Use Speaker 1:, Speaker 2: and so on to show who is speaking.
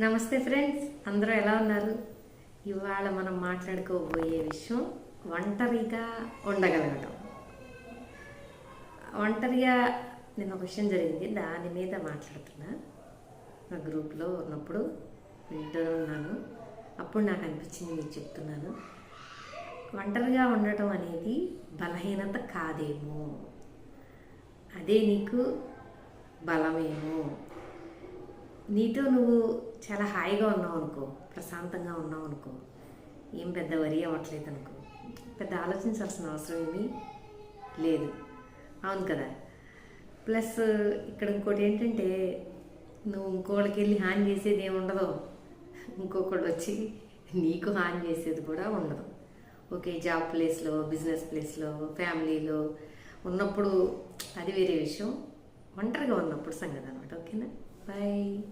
Speaker 1: నమస్తే ఫ్రెండ్స్ అందరూ ఎలా ఉన్నారు? ఇవాళ మనం మాట్లాడుకోబోయే విషయం ఒంటరిగా ఉండగలగటం. ఒంటరిగా నిన్న ఒక విషయం జరిగింది దాని మీద మాట్లాడుతున్నా. నా గ్రూప్లో ఉన్నప్పుడు వింటూ ఉన్నాను. అప్పుడు నాకు అనిపించింది మీకు చెప్తున్నాను. ఒంటరిగా ఉండటం అనేది బలహీనత కాదేమో. అదే నీకు బలమేమో. నీతో నువ్వు చాలా హాయిగా ఉన్నావు అనుకో ప్రశాంతంగా ఉన్నావు అనుకో ఏం పెద్ద వరి అవ్వట్లేదు అనుకో పెద్ద ఆలోచించాల్సిన అవసరం ఏమీ లేదు. అవును కదా? ప్లస్ ఇక్కడ ఇంకోటి ఏంటంటే నువ్వు ఇంకోళ్ళకి వెళ్ళి హాని చేసేది ఏమి ఉండదు. ఇంకొకళ్ళు వచ్చి నీకు హాని చేసేది కూడా ఉండదు. ఓకే జాబ్ ప్లేస్లో బిజినెస్ ప్లేస్లో ఫ్యామిలీలో ఉన్నప్పుడు అది వేరే విషయం. ఒంటరిగా ఉన్నప్పుడు సంగతి అనమాట ఓకేనా? బాయ్.